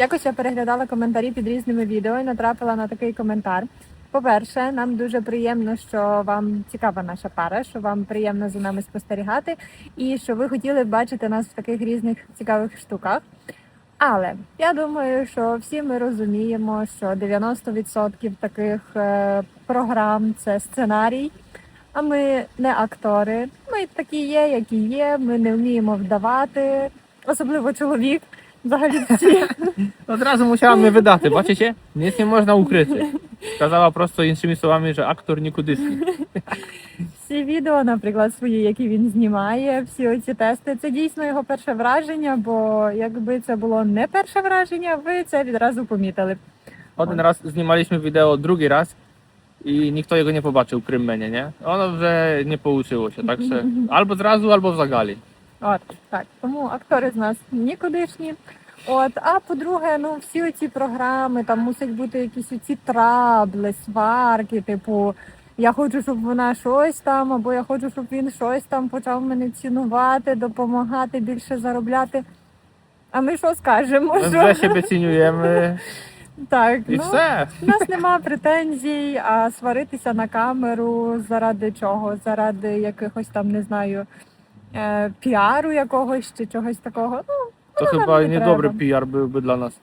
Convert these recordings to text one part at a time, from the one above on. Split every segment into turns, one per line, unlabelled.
Якось я переглядала коментарі під різними відео і натрапила на такий коментар. По-перше, нам дуже приємно, що вам цікава наша пара, що вам приємно за нами спостерігати, і що ви хотіли бачити нас в таких різних цікавих штуках. Але я думаю, що всі ми розуміємо, що 90% таких е, програм це сценарій. А ми не актори. Ми такі є, які є. Ми не вміємо вдавати, особливо чоловік. Взагалі всі.
Одразу musiała mnie wydać, baczycie? Nic nie można ukryć. Сказала просто іншими словами, że aktor нікудишній.
Всі відео, наприклад, свої, які він знімає, всі оці тести, це дійсно його перше враження, бо якби це було не перше враження, ви це відразу помітили.
Один раз знімaliśmy wideo drugi raz i nikt jego nie pobaczył, крім мене, nie? Ono вже не получилося, так що albo зразу, albo в загалі.
От так. Тому актори з нас нікудишні. От, а по-друге, ну всі оці програми, там мусять бути якісь оці трабли, сварки, типу. Я хочу, щоб вона щось там, або я хочу, щоб він щось там почав мене цінувати, допомагати, більше заробляти. А ми що скажемо?
Ми
Що?
вже себе цінюємо
Так,
і
ну,
все.
у нас нема претензій, а сваритися на камеру заради чого? Заради якихось там, не знаю, е, піару якогось чи чогось такого. Ну,
To
nam
chyba
nie
niedobry
треба.
PR byłby dla nas.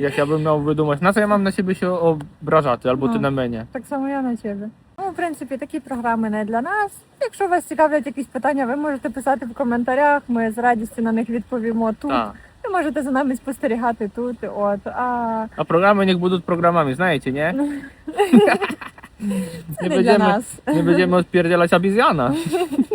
Jak ja bym miał wydumać, na co ja mam na siebie się obrażати, albo ty
No.
na mnie.
так само я на тебе. Ну, в принципі, такі програми не для нас. Якщо вас цікавлять якісь питання, ви можете писати в коментарях. Ми з радістю на них відповімо тут.
A,
Ви можете за нами спостерігати тут. От а
a programy niech będą programami, знаєте, nie?
це
Nie
не для
będziemy,
нас.
nie będziemy odpierdzielać abizjana.